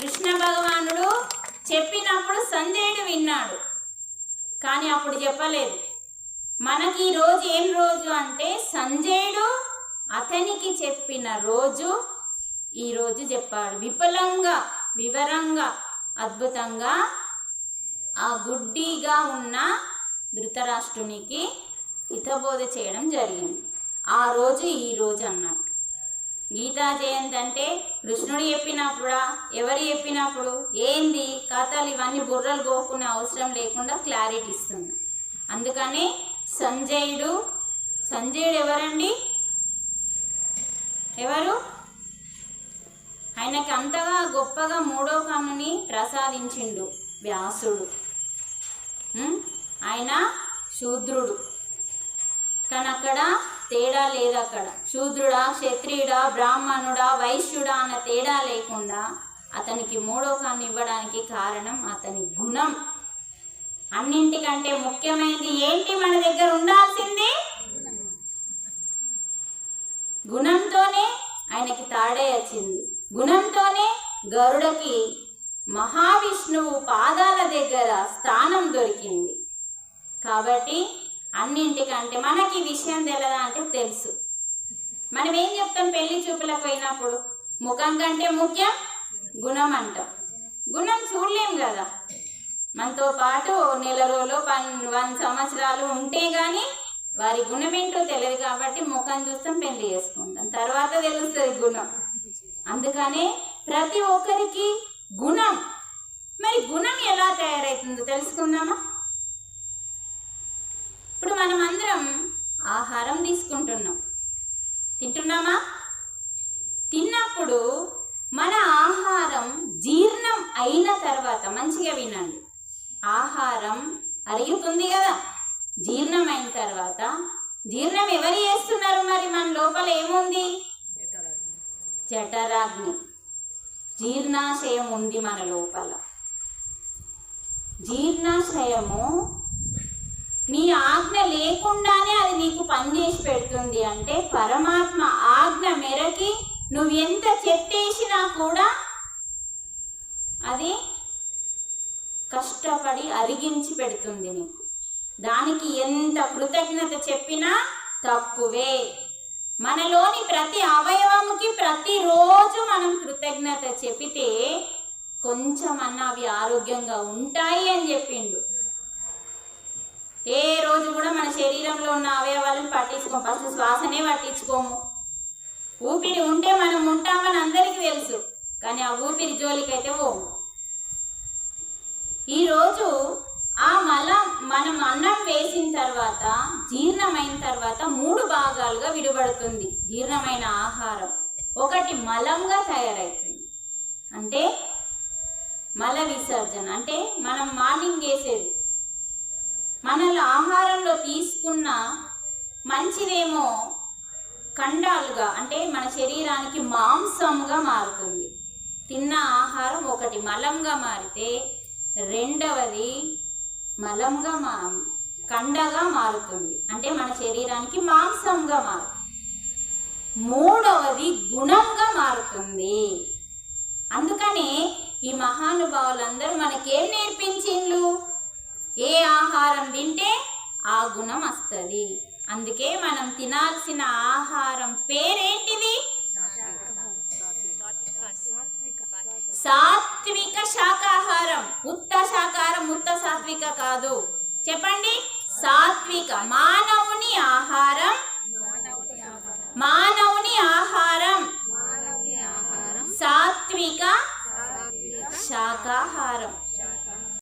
కృష్ణ భగవానుడు చెప్పినప్పుడు సంజయుడు విన్నాడు. కానీ అప్పుడు చెప్పలేదు. మనకి ఈ రోజు ఏం రోజు అంటే సంజయుడు అతనికి చెప్పిన రోజు ఈరోజు చెప్పాడు. విపులంగా వివరంగా అద్భుతంగా ఆ గుడ్డిగా ఉన్న ధృతరాష్ట్రునికి హితబోధ చేయడం జరిగింది. ఆ రోజు ఈ రోజు అన్నట్టు. గీతా జయంతి అంటే కృష్ణుడు చెప్పినప్పుడా? ఎవరు చెప్పినప్పుడు? ఏంది? కథలు ఇవన్నీ బుర్రలు గోకునే అవసరం లేకుండా క్లారిటీ ఇస్తుంది. అందుకని సంజయుడు సంజయుడు ఎవరండి? ఎవరు? ఆయనకి అంతగా గొప్పగా మూడో కన్నుని ప్రసాదించిండు వ్యాసుడు. ఆయన శూద్రుడు. కానీ అక్కడ తేడా లేదు అక్కడ. శూద్రుడా క్షత్రియుడా బ్రాహ్మణుడా వైశ్యుడా అన్న తేడా లేకుండా అతనికి మూడో కన్ను ఇవ్వడానికి కారణం అతని గుణం. అన్నింటికంటే ముఖ్యమైనది ఏంటి మన దగ్గర ఉండాల్సింది? గుణంతోనే ఆయనకి తాడే వచ్చింది. గుణంతోనే గరుడకి మహావిష్ణువు పాదాల దగ్గర స్థానం దొరికింది. కాబట్టి అన్నింటికంటే మనకి ఈ విషయం తెలదా అంటే తెలుసు. మనం ఏం చెప్తాం పెళ్ళి చూపులకు పోయినప్పుడు? ముఖం కంటే ముఖ్యం గుణం అంటాం. గుణం చూడలేం కదా. మనతో పాటు నెల రోజులు పన్ వన్ సంవత్సరాలు ఉంటే కానీ వారి గుణం ఏంటో తెలియదు కాబట్టి ముఖం చూస్తాం పెళ్ళి చేసుకుంటాం. తర్వాత తెలుస్తుంది గుణం. అందుకనే ప్రతి ఒక్కరికి గుణం. మరి గుణం ఎలా తయారవుతుందో తెలుసుకుందామా? ఇప్పుడు మనం అందరం ఆహారం తీసుకుంటున్నాం. తింటున్నామా? తిన్నప్పుడు మన ఆహారం జీర్ణం అయిన తర్వాత మంచిగా వినండి. ఆహారం అరిగిపోతుంది కదా. జీర్ణం అయిన తర్వాత జీర్ణం ఎవరు చేస్తున్నారు మరి మన లోపల ఏముంది? జఠరాగ్ని. జీర్ణాశయం ఉంది మన లోపల. జీర్ణాశయము నీ ఆజ్ఞ లేకుండానే అది నీకు పనిచేసి పెడుతుంది అంటే పరమాత్మ ఆజ్ఞ మేరకి నువ్వు ఎంత చెట్టేసినా కూడా అది కష్టపడి అరిగించి పెడుతుంది నీకు. దానికి ఎంత కృతజ్ఞత చెప్పినా తక్కువే. మనలోని ప్రతి అవయవముకి ప్రతిరోజు మనం కృతజ్ఞత చెప్పితే కొంచెమన్నా అవి ఆరోగ్యంగా ఉంటాయి అని చెప్పిండు. మన శరీరంలో ఉన్న అవయవాలను పట్టించుకోము ఫస్ట్ శ్వాసనే పట్టించుకోము. ఊపిరి ఉంటే మనం ఉంటామని అందరికీ తెలుసు కానీ ఆ ఊపిరి జోలికైతే పోము. ఈరోజు ఆ మలం మనం అన్నం వేసిన తర్వాత జీర్ణమైన తర్వాత మూడు భాగాలుగా విడబడుతుంది. జీర్ణమైన ఆహారం ఒకటి మలంగా తయారవుతుంది. అంటే మల విసర్జన. అంటే మనం మార్నింగ్ చేసేది. మనలో ఆహారంలో తీసుకున్న మంచిదేమో ఖండాలుగా అంటే మన శరీరానికి మాంసంగా మారుతుంది. తిన్న ఆహారం ఒకటి మలంగా మారితే రెండవది మలంగా మా కండగా మారుతుంది. అంటే మన శరీరానికి మాంసంగా మారుతుంది మూడవది గుణంగా మారుతుంది. అందుకనే ఈ మహానుభావులందరూ మనకేం నేర్పించిండ్లు? ఏ ఆహారం తింటే ఆ గుణం వస్తుంది అందుకే మనం తినాల్సిన ఆహారం పేరేంటిది? సాత్విక శాకాహారం. ఉత్త శాకాహారం ఉత్త సాత్విక కాదు. చెప్పండి. సాత్విక మానవుని ఆహారం. మానవుని ఆహారం. సాత్విక శాకాహారం.